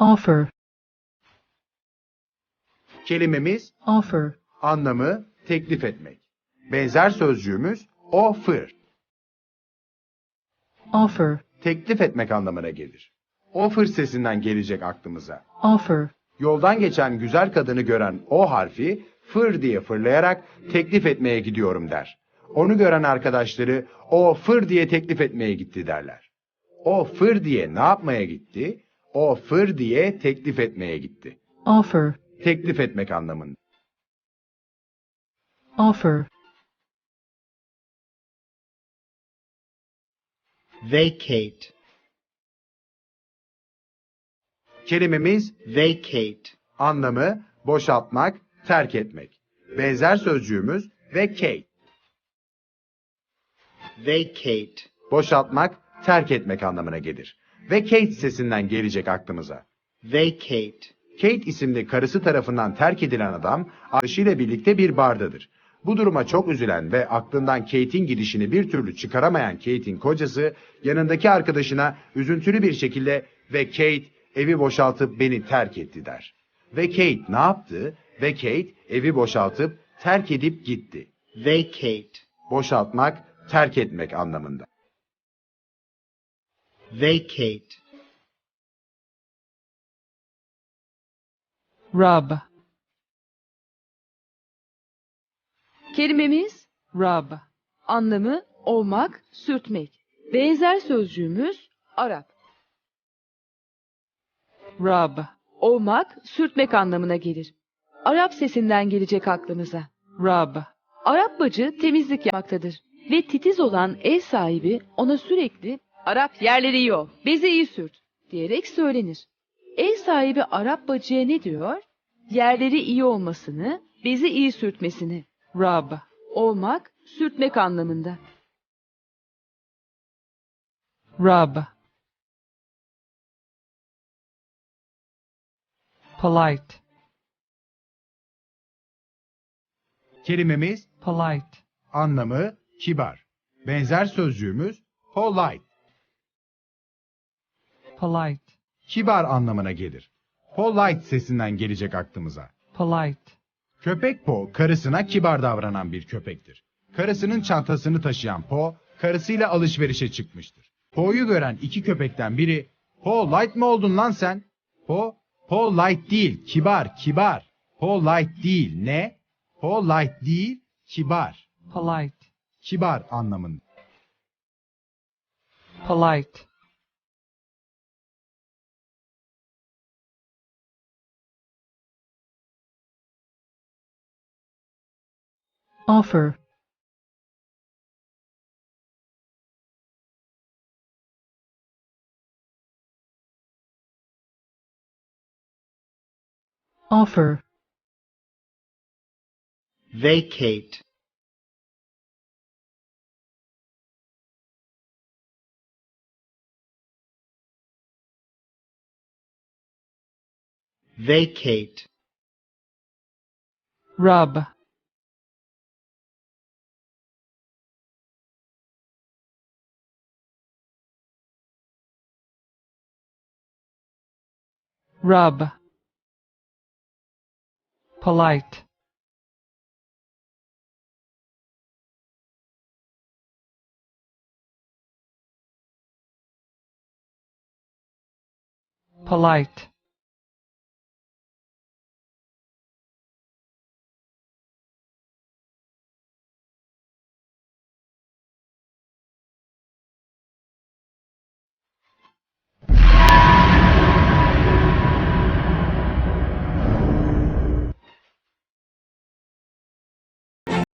offer, Kelimemiz offer, anlamı teklif etmek. Benzer sözcüğümüz offer, offer, teklif etmek anlamına gelir. Offer sesinden gelecek aklımıza. offer, Yoldan geçen güzel kadını gören o harfi fır diye fırlayarak teklif etmeye gidiyorum der. Onu gören arkadaşları o fır diye teklif etmeye gitti derler. O fır diye ne yapmaya gitti? O fır diye teklif etmeye gitti. offer, Teklif etmek anlamında. offer, vacate, Kelimemiz vacate, anlamı boşaltmak, terk etmek. Benzer sözcüğümüz vacate. vacate, Boşaltmak, terk etmek anlamına gelir. Vacate sesinden gelecek aklımıza. vacate, Kate isimli karısı tarafından terk edilen adam arkadaşıyla birlikte bir bardadır. Bu duruma çok üzülen ve aklından Kate'in gidişini bir türlü çıkaramayan Kate'in kocası yanındaki arkadaşına üzüntülü bir şekilde ve Kate evi boşaltıp beni terk etti der. Ve Kate ne yaptı? Ve Kate evi boşaltıp terk edip gitti. vacate, Boşaltmak, terk etmek anlamında. Vacate, rub, Kelimemiz rub, anlamı olmak, sürtmek. Benzer sözcüğümüz Arap. rub, Olmak, sürtmek anlamına gelir. Arap sesinden gelecek aklımıza. rub, Arap bacı temizlik yapmaktadır. Ve titiz olan ev sahibi ona sürekli Arap yerleri iyi ol, bezi iyi sürt diyerek söylenir. Ev sahibi Arap bacıya ne diyor? Yerleri iyi olmasını, bezi iyi sürtmesini. rub, Olmak, sürtmek anlamında. rub. Polite, Kelimemiz polite, anlamı kibar. Benzer sözcüğümüz polite. Polite, kibar anlamına gelir. Polite sesinden gelecek aklımıza. polite, Köpek Po, karısına kibar davranan bir köpektir. Karısının çantasını taşıyan Po, karısıyla alışverişe çıkmıştır. Po'yu gören iki köpekten biri, Po light mı oldun lan sen? Po, Po light değil, kibar, kibar. Po light değil, ne? Po light değil, kibar. polite, Kibar anlamında. polite, offer, offer, vacate, vacate, rub, rub, polite, polite,